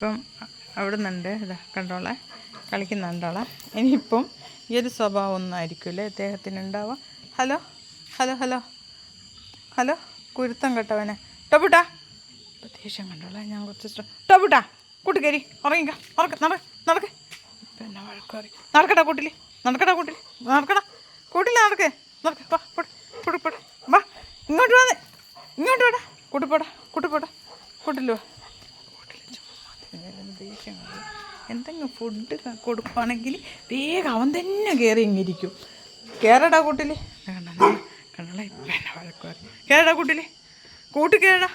ഇപ്പം അവിടെ നിന്നുണ്ട് കണ്ടോളെ? കളിക്കുന്നുണ്ടോളെ? ഇനിയിപ്പം ഈ ഒരു സ്വഭാവം ഒന്നും ആയിരിക്കില്ലേ അദ്ദേഹത്തിന് ഹലോ? Hello hello? ഹലോ? കുരുത്തം കേട്ടവനെ. ടൊബുട്ടാ ഇപ്പം ദേഷ്യം കണ്ടോളെ? ഞാൻ കുറച്ച് ഇഷ്ടം കൂട്ടുകരി ഉറങ്ങിക്ക. ഉറക്ക നടക്ക നടക്ക്. ഇപ്പം എന്നെ വഴക്കറി നടക്കടാ കൂട്ടിൽ നടക്കടാ കൂട്ടിൽ നടക്കടാ. കൂട്ടിൽ നടക്ക്. നടക്ക്. വാ പൊടി പൊടി പൊടി. വാ ഇങ്ങോട്ട് വന്നേ ഇങ്ങോട്ട് വേടാ. കൂട്ടിപ്പോടാ കൂട്ടിപ്പോടാ കൂട്ടി പോടാ. കൂട്ടിൽ വാ. തിന്നുന്നതിന് എന്തെങ്കിലും ഫുഡ് കൊടുക്കുകയാണെങ്കിൽ വേഗം അവൻ തന്നെ കയറി ഇങ്ങിരിക്കും കയറടാ കൂട്ടിൽ കയറടാ കൂട്ടിൽ കൂട്ടി കയറടാ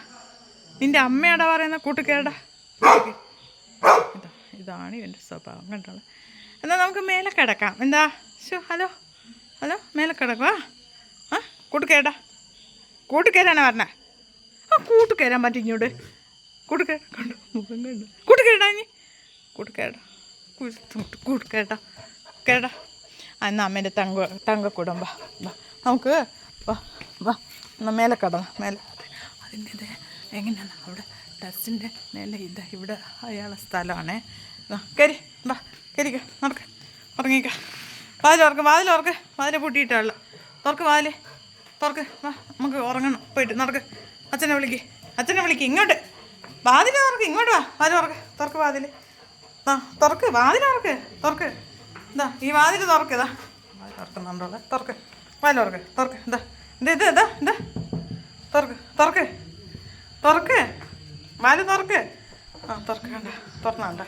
നിന്റെ അമ്മയാടാ പറയുന്ന കൂട്ടി കേടാ ഇതാ ഇതാണ് എന്റെ സ്വഭാവം കണ്ടോളെ എന്നാൽ നമുക്ക് മേലെ കിടക്കാം. എന്താ? ശോ ഹലോ? ഹലോ മേലെ കിടക്കുക ആ കൂട്ട് കയറടാ കൂട്ട് കയറാനാ പറഞ്ഞേ? ആ കൂട്ട് കയറാൻ പറ്റും ഇങ്ങോട്ട് കൂട്ട് കയറ കണ്ടു? മുഖം കണ്ടു? കൊടുക്കേടാ കയറടാ കൊടുക്കേടാ കയറടാ കയറടാ അമ്മേന്റെ തങ്ക തങ്കക്കൂടം വാ. വാ നമുക്ക് വാ വാ. എന്നാൽ മേലെ കടന്ന മേലെ. അതിന്റെ ഇത് എങ്ങനെയാണ് അവിടെ ടെറസിന്റെ മേലെ ഇതാ ഇവിടെ അയാളെ സ്ഥലമാണേ. കരി വാ കരിക്ക നടക്ക്. ഉറങ്ങിക്ക. വാതിൽ ഉറക്ക് വാതിൽ ഉറക്ക് വാതിൽ പൂട്ടിയിട്ടാളെ തുറക്ക് വാതിൽ തുറക്ക്. വാ നമുക്ക് ഉറങ്ങണം. പോയിട്ട് നടക്ക്. അച്ഛനെ വിളിക്ക്. അച്ഛനെ വിളിക്ക്. ഇങ്ങോട്ട്. വാതിൽ തുറക്ക് ഇങ്ങോട്ട് വാ വാതിൽ തുറക്ക് തുറക്ക് വാതിൽ ആ തുറക്ക് വാതിൽ തുറക്ക് തുറക്ക്. ഇതാ ഈ വാതിൽ തുറക്ക് ഇതാ വാതിൽ തുറക്കുന്നുണ്ടോളെ തുറക്ക് വാതിൽ തുറക്ക് തുറക്ക് ഇതാ ഇത് ഇത് ഇതാ ഇതാ തുറക്ക് തുറക്ക് തുറക്ക്. വാൽ തുറക്ക്. ആ തുറക്കണ്ട തുറന്നാണ്ട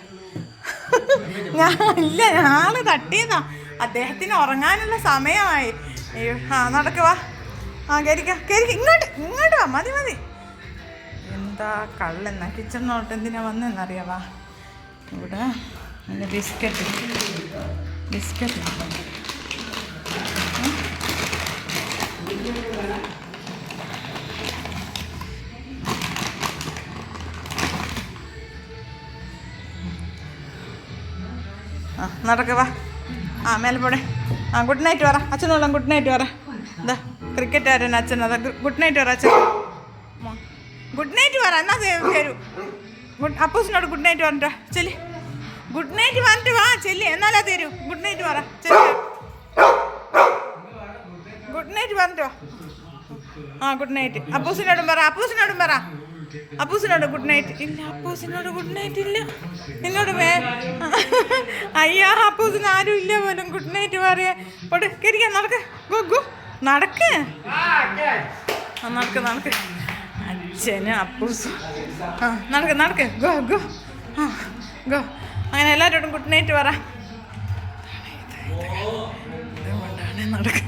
ഞാൻ ഇല്ല ഞാൾ തട്ടിയതാ. അദ്ദേഹത്തിന് ഉറങ്ങാനുള്ള സമയമായി. ആ നടക്കുവാ ആ കരിക്കാം കരിക്ക ഇങ്ങോട്ട് ഇങ്ങോട്ട് വാ മതി മതി. എന്താ കള്ളെന്നാ? കിച്ചണിനോട്ട് എന്തിനാ വന്നെന്നറിയാവാ ഇവിടെ എന്റെ ബിസ്ക്കറ്റ് ബിസ്ക്കറ്റ് ആ നടക്കുക ആ മേലെ പോടെ. ആ ഗുഡ് നൈറ്റ് പറ. അച്ഛനോളം ഗുഡ് നൈറ്റ് പറ. എന്താ ക്രിക്കറ്റ് ആരാണ് അച്ഛൻ? അതാ ഗുഡ് നൈറ്റ് പറ അച്ഛൻ. ഗുഡ് നൈറ്റ് പറ എന്നാ വരൂ ഗുഡ് അപ്പൂസിനോട് ഗുഡ് നൈറ്റ് പറഞ്ഞിട്ടോ ചെല്ലി. ഗുഡ് നൈറ്റ് പറഞ്ഞിട്ട് വാ ചെല്ലി. എന്നാലാ തരൂ. ഗുഡ് നൈറ്റ് പറ ചെല്ലി. ഗുഡ് നൈറ്റ് പറഞ്ഞിട്ടോ ആ ഗുഡ് നൈറ്റ് അപ്പൂസിനോടും പറ അപ്പൂസിനോടും പറ. അപ്പൂസിനോട് ഗുഡ് നൈറ്റ് ഇല്ല അപ്പൂസിനോട് ഗുഡ് നൈറ്റ് ഇല്ല. എന്നോട് വേ അയ്യാ അപ്പൂസിന് ആരും ഇല്ല പോലും. ഗുഡ് നൈറ്റ് പറയാ. പൊട് കരിക്ക നടക്ക്. ഗു ഗു. നടക്ക്. നടക്ക് നടക്ക്. അച്ഛന് അപ്പൂസ് ആ നടക്ക് നടക്ക്. Go go. ആ ഗോ. അങ്ങനെ എല്ലാവരോടും ഗുഡ് നൈറ്റ് പറ. ഇതുകൊണ്ടാണ് നടക്ക്.